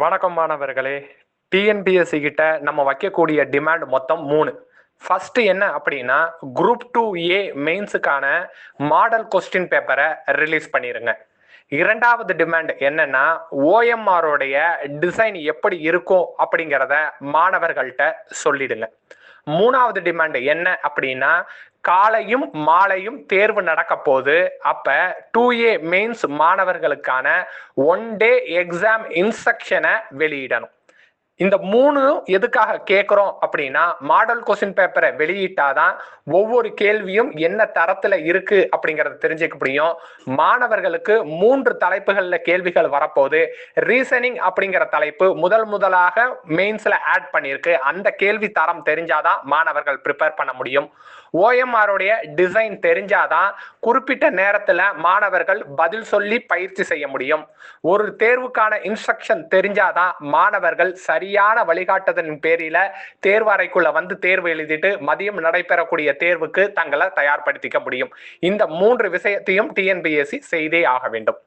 வணக்கம் மாணவர்களே. டிஎன்பிஎஸ்சி கிட்ட நம்ம வைக்கக்கூடிய டிமாண்ட் மொத்தம் மூணு. ஃபர்ஸ்ட் என்ன அப்படின்னா குரூப் டூ ஏ மெயின்ஸுக்கான மாடல் கொஸ்டின் பேப்பரை ரிலீஸ் பண்ணிருங்க. இரண்டாவது டிமாண்ட் என்னன்னா ஓஎம்ஆரோடைய டிசைன் எப்படி இருக்கும் அப்படிங்கிறத மாணவர்கள்ட்ட சொல்லிடுங்க. மூணாவது டிமாண்ட் என்ன அப்படின்னா காலையும் மாலையும் தேர்வு நடக்க போது அப்ப டூ ஏ மெயின்ஸ் மாணவர்களுக்கான ஒன் டே எக்ஸாம் இன்ஸ்ட்ரக்ஷனை வெளியிடணும். இந்த மூணு எதுக்காக கேட்குறோம் அப்படின்னா மாடல் கொஸ்டின் பேப்பரை வெளியிட்டாதான் ஒவ்வொரு கேள்வியும் என்ன தரத்துல இருக்கு அப்படிங்கறத தெரிஞ்சுக்க முடியும். மாணவர்களுக்கு மூன்று தலைப்புகள்ல கேள்விகள் வரப்போது ரீசனிங் அப்படிங்கிற தலைப்பு முதல் முதலாக மெயின்ஸ்ல ஆட் பண்ணியிருக்கு. அந்த கேள்வி தரம் தெரிஞ்சாதான் மாணவர்கள் ப்ரிப்பேர் பண்ண முடியும். ஓஎம்ஆருடைய டிசைன் தெரிஞ்சாதான் குறிப்பிட்ட நேரத்துல மாணவர்கள் பதில் சொல்லி பயிற்சி செய்ய முடியும். ஒரு தேர்வுக்கான இன்ஸ்ட்ரக்ஷன் தெரிஞ்சாதான் மாணவர்கள் சரி சரியான வழிகாட்டுதலின் பேரில தேர்வறைக்குள்ள வந்து தேர்வு எழுதிட்டு மதியம் நடைபெறக்கூடிய தேர்வுக்கு தங்களை தயார்படுத்திக்க முடியும். இந்த மூன்று விஷயத்தையும் டிஎன்பிஎஸ்சி செய்தே ஆக வேண்டும்.